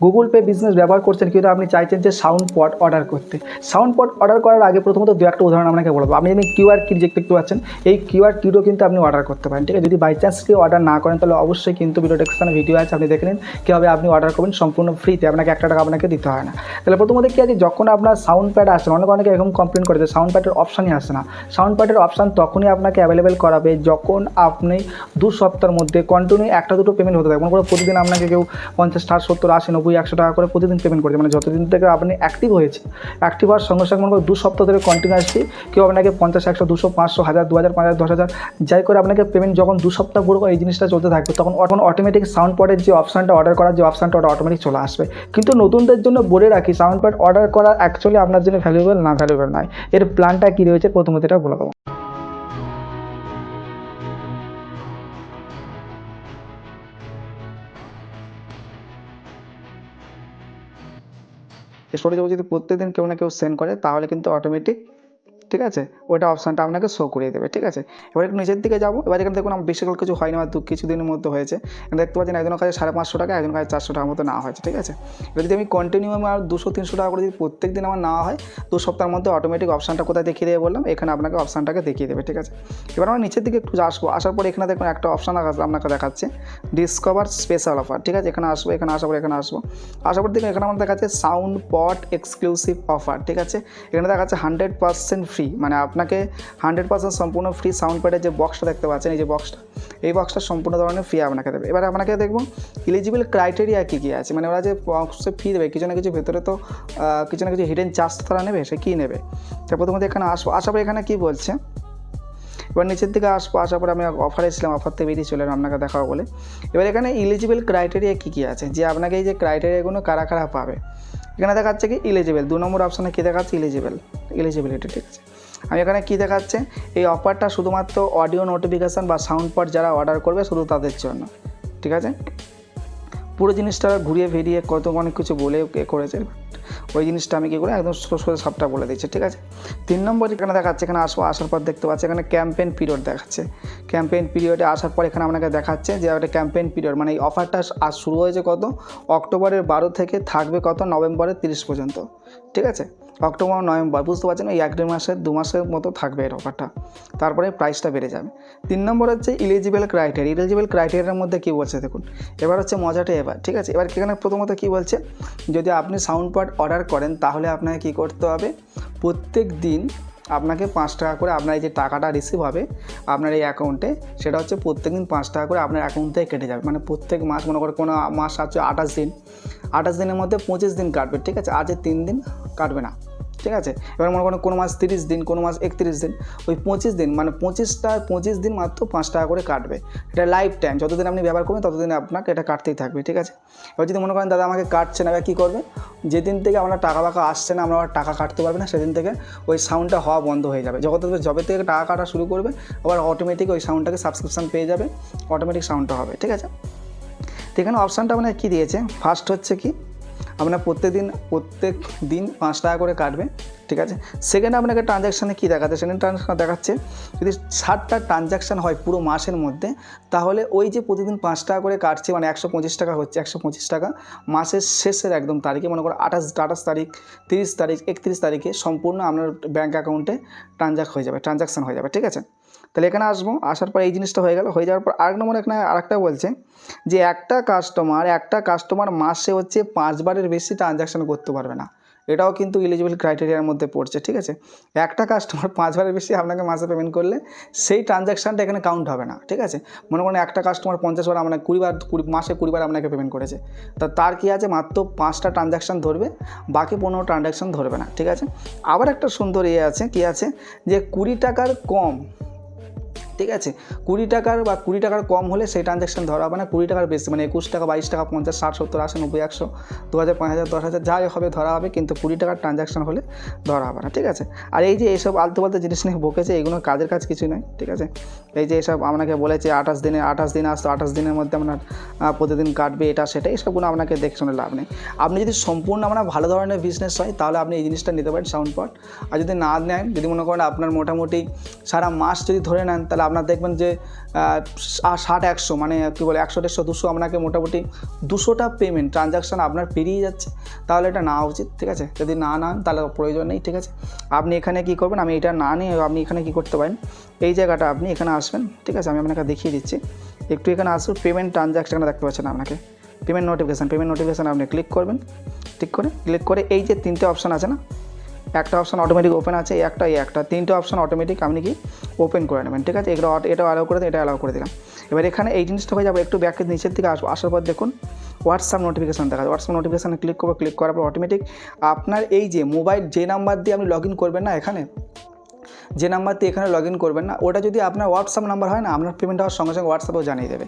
Google pay business ব্যবহার করছেন কিন্তু আপনি চাইছেন যে সাউন্ড পট অর্ডার করতে। সাউন্ড পট অর্ডার করার আগে প্রথমত দু একটা উদাহরণ আপনাকে বলব। আপনি যদি কিউআর কিট দেখতে পাচ্ছেন, এই কিউআর কিটও কিন্তু আপনি অর্ডার করতে পারেন, ঠিক আছে? যদি বাই চান্স কেউ অর্ডার না করেন, তাহলে অবশ্যই কিন্তু ভিডিও ডেসক্রিপশনে ভিডিও আছে, আপনি দেখে নিন কীভাবে আপনি অর্ডার করবেন সম্পূর্ণ ফ্রিতে আপনাকে একটা টাকা আপনাকে দিতে হয় না। তাহলে প্রথমত কী আছে, যখন আপনার সাউন্ড প্যাড আসে, অনেক অনেকে এরকম কমপ্লেন করে যে সাউন্ড প্যাডের অপশানই আসে না। সাউন্ড প্যাডের অপশান তখনই আপনাকে অ্যাভেলেবেল করাবে যখন আপনি দু সপ্তাহের মধ্যে কন্টিনিউ একটা দুটো পেমেন্ট হতে থাকে মনে করো প্রতিদিন আপনাকে কেউ পঞ্চাশ, ষাট, সত্তর, আশি, নব্বই একশো টাকা করে প্রতিদিন পেমেন্ট করছে। মানে যতদিন থেকে আপনি অ্যাক্টিভ হয়েছে অ্যাক্টিভ হওয়ার সঙ্গে সঙ্গে মনে দু সপ্তাহ ধরে কন্টিনিউসলি কেউ আপনাকে পঞ্চাশ, একশো, দুশো, পাঁচশো, হাজার, দু হাজার, পাঁচ হাজার, দশ হাজার, যাই করে আপনাকে পেমেন্ট যখন দু সপ্তাহ পুরো এই জিনিসটা চলতে থাকবে, তখন তখন অটোমেটিক সাউন্ড পডের যে অপশানটা অর্ডার করার যে অপশানটা ওটা অটোমেটিক চলে আসবে। কিন্তু নতুনদের জন্য বলে রাখি সাউন্ড প্যাড অর্ডার করা অ্যাকচুয়ালি আপনার জন্য ভ্যালুয়েবল না ভ্যালুয়েবল নয়। এর প্ল্যানটা কী রয়েছে? প্রথমত এটা বলে দেবো। স্টোরেজ যদি প্রত্যেকদিন কেউ না কেউ সেন্ড করে তাহলে কিন্তু অটোমেটিক ঠিক আছে? ওইটা অপশানটা আপনাকে শো করিয়ে দেবে, ঠিক আছে? এবার একটু নিচের দিকে যাব। এবার এখানে দেখুন, আমার বেশিকাল কিছু হয়নি, আমার দু, কিছুদিনের মধ্যে হয়েছে। দেখতে পাচ্ছেন, একজনের কাছে সাড়ে পাঁচশো টাকা, একজনের কাছে চারশো টাকার মতো নেওয়া হয়েছে, ঠিক আছে? এবার যদি আমি কন্টিনিউ আমার দুশো, তিনশো টাকা করে যদি প্রত্যেক দিন আমার নেওয়া হয়, দু সপ্তাহের মধ্যে অটোমেটিক অপশানটা কোথায় দেখিয়ে দেবে বললাম? এখানে আপনাকে অপশানটাকে দেখিয়ে দেবে, ঠিক আছে? এবার আমরা নিচের দিকে একটু আসব। আসার পর এখানে দেখুন, একটা অপশান আপনাকে দেখাচ্ছে। ডিসকভার স্পেশাল অফার ঠিক আছে? এখানে আসব, এখানে আসার পর এখানে আসব। আসার পর দেখুন, এখানে আমার দেখাচ্ছে সাউন্ড পট এক্সক্লুসিভ অফার ঠিক আছে? এখানে দেখাচ্ছে হান্ড্রেড পার্সেন্ট মানে আপনাকে হান্ড্রেড পার্সেন্ট সম্পূর্ণ ফ্রি সাউন্ড প্যাডের যে বক্সটা দেখতে পাচ্ছেন, এই যে বক্সটা এই বক্সটা সম্পূর্ণ ধরনের ফ্রি আপনাকে দেবে। এবার আপনাকে দেখব ইলিজিবল ক্রাইটেরিয়া কী কী আছে? মানে ওরা যে বক্সে ফি দেবে, কিছু না কিছু ভেতরে তো কিছু না কিছু হিডেন চার্জ তো তারা নেবে, সে কী নেবে? তো প্রথমত এখানে আসব। আসার পর এখানে কী বলছে? এবার নিচের দিকে আসব আসার পরে আমি অফারে ছিলাম অফার থেকে বেরিয়ে চলে আপনাকে দেখাবো বলে। এবার এখানে ইলিজিবল ক্রাইটেরিয়া কী কী আছে? যে আপনাকে এই যে ক্রাইটেরিয়াগুলো কারা কারা পাবে? এখানে দেখাচ্ছে কি ইলিজিবল দু নম্বর অপশানে কী দেখাচ্ছে ইলিজিবল ইলিজিবিলিটি ঠিক আছে? আমি এখানে কী দেখাচ্ছে? এই অফারটা শুধুমাত্র অডিও নোটিফিকেশান বা সাউন্ড পট যারা অর্ডার করবে শুধু তাদের জন্য, ঠিক আছে? পুরো জিনিসটা ঘুরিয়ে ফিরিয়ে কত অনেক কিছু বলে করেছে। ওই জিনিসটা আমি কী করে একদম সোজা সাপটা বলে দিচ্ছি ঠিক আছে? তিন নম্বর এখানে দেখাচ্ছে, এখানে আসব আসার পর দেখতে পাচ্ছি, এখানে ক্যাম্পেন পিরিয়ড দেখাচ্ছে। ক্যাম্পেন পিরিয়ডে আসার পর এখানে আপনাকে দেখাচ্ছে যে একটা ক্যাম্পেন পিরিয়ড মানে এই অফারটা আজ শুরু হয়েছে কত? অক্টোবরের বারো থেকে থাকবে কত? নভেম্বরের তিরিশ পর্যন্ত, ঠিক আছে? অক্টোবর, নভেম্বর, বুঝতে পারছেন? এই এক দেড় মাসের, দু মাসের মতো থাকবে এর অফারটা তারপরে প্রাইসটা বেড়ে যাবে। তিন নম্বর হচ্ছে ইলিজিবল ক্রাইটেরিয়া ইলিজিবল ক্রাইটেরিয়ার মধ্যে কী বলছে দেখুন? এবার হচ্ছে মজাটা এবার, ঠিক আছে? এবার এখানে প্রথমত কী বলছে? যদি আপনি সাউন্ড পার্ট অর্ডার করেন, তাহলে আপনাকে কী করতে হবে? প্রত্যেক দিন আপনাকে পাঁচ টাকা করে আপনার এই যে টাকাটা রিসিভ হবে, আপনার এই অ্যাকাউন্টে সেটা হচ্ছে প্রত্যেক দিন পাঁচ টাকা করে আপনার অ্যাকাউন্ট থেকে কেটে যাবে। মানে প্রত্যেক মাস, মনে করে কোনো মাস আছে আঠাশ দিন, আঠাশ দিনের মধ্যে পঁচিশ দিন কাটবে, ঠিক আছে? আজের তিন দিন কাটবে না। ঠিক আছে? এবার মনে করেন কোনো মাস তিরিশ দিন, কোনো মাস একত্রিশ দিন, ওই পঁচিশ দিন মানে পঁচিশটা, পঁচিশ দিন মাত্র পাঁচ টাকা করে কাটবে। এটা লাইফ টাইম যতদিন আপনি ব্যবহার করবেন ততদিন আপনাকে এটা কাটতেই থাকবে, ঠিক আছে? এবার যদি মনে করেন, দাদা, আমাকে কাটছে না, এবার কী করবে? যেদিন থেকে আমরা টাকা বাকা আসছে না, আমরা টাকা কাটতে পারবে না, সেদিন থেকে ওই সাউন্ডটা হওয়া বন্ধ হয়ে যাবে। যখন যবে থেকে টাকা কাটা শুরু করবে, আবার অটোমেটিক ওই সাউন্ডটাকে সাবস্ক্রিপশন পেয়ে যাবে অটোমেটিক সাউন্ডটা হবে, ঠিক আছে? তো এখানে অপশানটা মানে কী দিয়েছে? ফার্স্ট হচ্ছে কি? আপনার প্রত্যেক দিন প্রত্যেক দিন পাঁচ টাকা করে কাটবে, ঠিক আছে? সেকেন্ড আপনাকে ট্রানজ্যাকশানে কী দেখাচ্ছে? সেকেন্ড ট্রানজ্যাকশান দেখাচ্ছে, যদি ষাটটা ট্রানজ্যাকশান হয় পুরো মাসের মধ্যে, তাহলে ওই যে প্রতিদিন পাঁচ টাকা করে কাটছে মানে একশো পঁচিশ টাকা হচ্ছে, একশো পঁচিশ টাকা, মাসের শেষের একদম তারিখে, মনে করো আঠাশ আঠাশ তারিখ, তিরিশ তারিখ, একত্রিশ তারিখে সম্পূর্ণ আপনার ব্যাঙ্ক অ্যাকাউন্টে ট্রানজ্যাক্ট হয়ে যাবে ট্রানজ্যাকশান হয়ে যাবে, ঠিক আছে? তাহলে এখানে আসব, আসার পর এই জিনিসটা হয়ে গেল। হয়ে যাওয়ার পর আরেক নম্বর এখানে আরেকটা বলছে যে একটা কাস্টমার একটা কাস্টমার মাসে হচ্ছে পাঁচবারের বেশি ট্রানজ্যাকশন করতে পারবে না। এটাও কিন্তু ইলিজিবল ক্রাইটেরিয়ার মধ্যে পড়ছে, ঠিক আছে? একটা কাস্টমার পাঁচবারের বেশি আপনাকে মাসে পেমেন্ট করলে সেই ট্রানজ্যাকশানটা এখানে কাউন্ট হবে না, ঠিক আছে? মনে করেন একটা কাস্টমার পঞ্চাশ বার আপনাকে কুড়িবার, কুড়ি, মাসে কুড়িবার আপনাকে পেমেন্ট করেছে। তা তার কী আছে? মাত্র পাঁচটা ট্রানজ্যাকশান ধরবে, বাকি পনেরো ট্রানজ্যাকশান ধরবে না, ঠিক আছে? আবার একটা সুন্দর ইয়ে আছে, কী আছে? যে কুড়ি টাকার কম ঠিক আছে? কুড়ি টাকার বা কুড়ি টাকার কম হলে সেই ট্রানজ্যাকশন ধরা হবে না। কুড়ি টাকার বেশি মানে একুশ টাকা, বাইশ টাকা, পঞ্চাশ, ষাট, সত্তর, আশি, নব্বই, একশো, দু হাজার, পাঁচ হাজার, দশ হাজার, যাই হবে, ধরা হবে, কিন্তু কুড়ি টাকার ট্রানজ্যাকশন হলে ধরা হবে না, ঠিক আছে? আর এই যে এইসব আলতু পালতু জিনিস নিয়ে বকেছে, এগুলো কাজের কাজ কিছু নয়, ঠিক আছে? এই যে এসব আপনাকে বলেছে, আঠাশ দিনে, আঠাশ দিন আসতো, আঠাশ দিনের মধ্যে আপনার প্রতিদিন কাটবে, এটা, সেটা এইসবগুলো আপনাকে দেখে শুনে লাভ নেই। আপনি যদি সম্পূর্ণ আপনার ভালো ধরনের বিজনেস হয়, তাহলে আপনি এই জিনিসটা নিতে পারেন সাউন্ড পট আর যদি না নেন, যদি মনে করেন আপনার মোটামুটি সারা মাস যদি ধরে নেন, তাহলে আপনার দেখবেন যে ষাট, একশো মানে কী বলে, একশো, দেড়শো, দুশো আপনাকে মোটামুটি দুশোটা পেমেন্ট ট্রানজাকশান আপনার পেরিয়ে যাচ্ছে। তাহলে এটা নেওয়া উচিত, ঠিক আছে? যদি না নেন, তাহলে প্রয়োজন নেই, ঠিক আছে? আপনি এখানে কি করবেন, আমি এটা না নিয়ে আপনি এখানে কি করতে পারেন? এই জায়গাটা আপনি এখানে আসবেন, ঠিক আছে? আমি আপনাকে দেখিয়ে দিচ্ছি। একটু এখানে আসুন পেমেন্ট ট্রানজাকশান দেখতে পাচ্ছেন আপনাকে। পেমেন্ট নোটিফিকেশান পেমেন্ট নোটিফিকেশান আপনি ক্লিক করবেন ঠিক করে ক্লিক করে এই যে তিনটে অপশান আছে না একটা অপশান অটোমেটিক ওপেন আছে একটা, এই একটা। তিনটে অপশান অটোমেটিক আপনি কি ওপেন করে নেবেন, ঠিক আছে? এগুলো এটা অ্যালাউ করে দিন, এটা অ্যালাউ করে দিলাম। এবার এখানে এই জিনিসটা হয়ে যাবে, একটু ব্যাকের নিচের দিকে আসব আসার পর দেখুন হোয়াটসঅ্যাপ নোটিফিকেশান দেখা যায় হোয়াটসঅ্যাপ নোটিফিকেশানে ক্লিক করব ক্লিক করার পর অটোমেটিক আপনার এই যে মোবাইল যে নাম্বার দিয়ে আপনি লগ ইন করবেন না এখানে, যে নাম্বার দিয়ে এখানে লগ ইন করবেন না, ওটা যদি আপনার হোয়াটসঅ্যাপ নাম্বার হয় না, আপনার পেমেন্ট হওয়ার সঙ্গে সঙ্গে হোয়াটসঅ্যাপেও জানিয়ে দেবে।